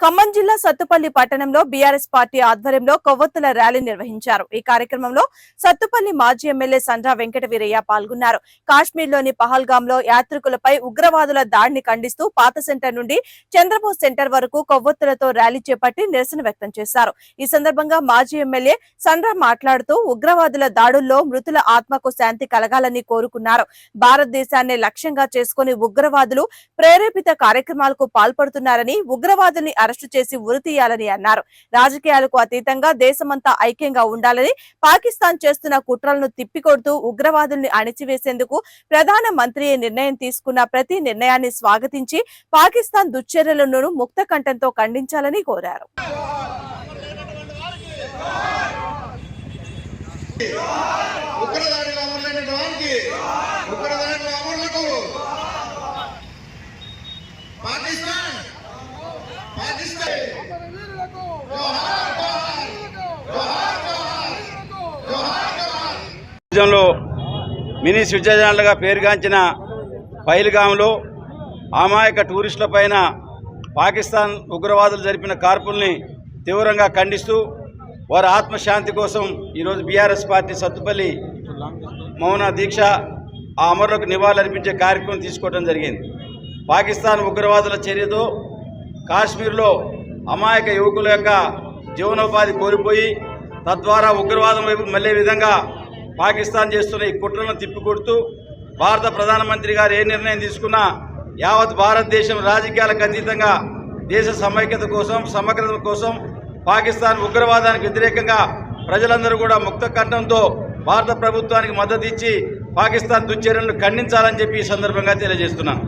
ఖమ్మం జిల్లా సత్తుపల్లి పట్టణంలో BRS party ఆధ్వర్యంలో కొవ్వొత్తుల ర్యాలీ నిర్వహించారు. ఈ కార్యక్రమంలో సత్తుపల్లి మాజీ ఎమ్మెల్యే సండ్రా వెంకట వీరయ్య పాల్గొన్నారు. కాశ్మీర్లోని పహల్గాంలో యాత్రికులపై ఉగ్రవాదుల దాడిని ఖండిస్తూ పాత సెంటర్ నుండి చంద్రబోస్ సెంటర్ వరకు కొవ్వొత్తులతో ర్యాలీ చేపట్టి నిరసన వ్యక్తం చేశారు. ఈ సందర్భంగా మాజీ ఎమ్మెల్యే సండ్రా మాట్లాడుతూ ఉగ్రవాదుల దాడుల్లో మృతుల ఆత్మకు శాంతి కలగాలని కోరుకున్నారు. భారతదేశాన్ని లక్ష్యంగా చేసుకుని ఉగ్రవాదులు ప్రేరేపిత కార్యక్రమాలకు పాల్పడుతున్నారని ఉగ్రవాదుల్ని అరెస్టు చేసి ఉరితీయాలని అన్నారు రాజకీయాలకు అతీతంగా దేశమంతా ఐక్యంగా ఉండాలని పాకిస్తాన్ చేస్తున్న కుట్రలను తిప్పికొడుతూ ఉగ్రవాదుల్ని అణిచివేసేందుకు ప్రధాన మంత్రి నిర్ణయం తీసుకున్న ప్రతి నిర్ణయాన్ని స్వాగతించి పాకిస్తాన్ దుశ్చర్యలను ముక్త కంఠంతో ఖండించాలని కోరారు Yeah అమరులైన వారికి ఉగ్రదాడిలో అమరులకు పాకిస్తాన్ పాకిస్తాన్ రాజ్యంలో మినీ స్విట్జర్లాండ్గా పేరుగాంచిన పైల్గాంలో అమాయక టూరిస్టుల పైన పాకిస్తాన్ ఉగ్రవాదులు జరిపిన కార్పుల్ని తీవ్రంగా ఖండిస్తూ వారి ఆత్మశాంతి కోసం ఈరోజు బీఆర్ఎస్ పార్టీ సత్తుపల్లి మౌన దీక్ష ఆ అమరులకు నివాళులర్పించే కార్యక్రమం తీసుకోవడం జరిగింది. పాకిస్తాన్ ఉగ్రవాదుల చర్యతో కాశ్మీర్లో అమాయక యువకుల యొక్క జీవనోపాధి కోల్పోయి తద్వారా ఉగ్రవాదం వైపు మళ్ళే విధంగా పాకిస్తాన్ చేస్తున్న ఈ కుట్రలను తిప్పికొడుతూ భారత ప్రధానమంత్రి గారు ఏ నిర్ణయం తీసుకున్నా యావత్ భారతదేశం రాజకీయాలకు అతీతంగా దేశ సమైక్యత కోసం సమగ్రత కోసం పాకిస్తాన్ ఉగ్రవాదానికి వ్యతిరేకంగా ప్రజలందరూ కూడా ముక్త కంఠంతో భారత ప్రభుత్వానికి మద్దతు ఇచ్చి పాకిస్తాన్ దుశ్చర్యలను ఖండించాలని చెప్పి ఈ సందర్భంగా తెలియజేస్తున్నాను.